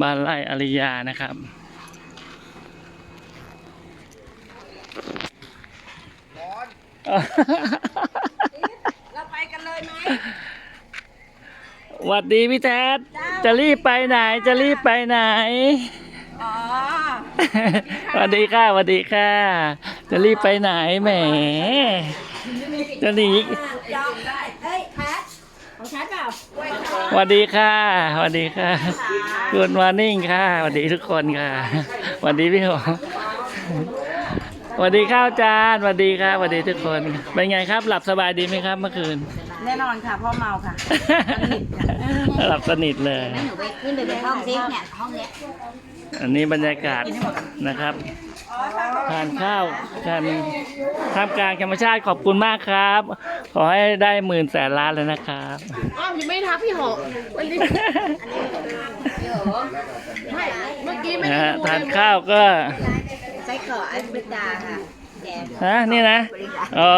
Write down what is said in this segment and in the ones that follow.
บ้านไร่อริยานะครับ เราไปกันเลยไหมหวัดดีพี่แจ๊ดจะรีบไปไหน จะรีบไปไหน อ๋อสวัสดีค่ะสวัสดีค่ะ จะรีบไปไหนแหม จะหนียอมได้เฮ้ยแพ ทของแพทเปล่าสวัสดีค่ะสวัสดีค่ะกุดมอร์นิ่งค่ะสวัสดีทุกคนค่ะสวัสดีพี่หอมสวัสดีข้าวจานสวัสดีครับสวัสดีทุกคน เป็นไงครับ หลับสบายดีไหมครับเมื่อคืน แน่นอนค่ะเพ่อเมาค่ะหลับสนิทเลยหนูไปขึ้นไปบนห้องซิเนี่ยห้องเนี้ยอันนี้บรรยากาศนะครับทานข้าวกันท่ามกลางธรรมชาติขอบคุณมากครับ ขอให้ได้หมื่นแสนล้านเลยนะครับ อ้าวยังไม่ทักพี่หอวันนี้ไม่เมื่อกี้ไม่นะได้ฮะดูทานเลยข้าวก็ไส้กรอกแอฟริกาค่ะแกฮะ นี่นะ อ๋อ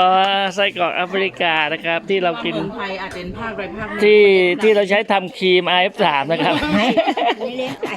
ไส้กรอกแอฟริกานะครับ ที่เรากิน ไทยอาจเป็นภาคใดภาคหนึ่งที่ที่เราใช้ทำครีม IF3 นะครับนี่เลี้ยงไก่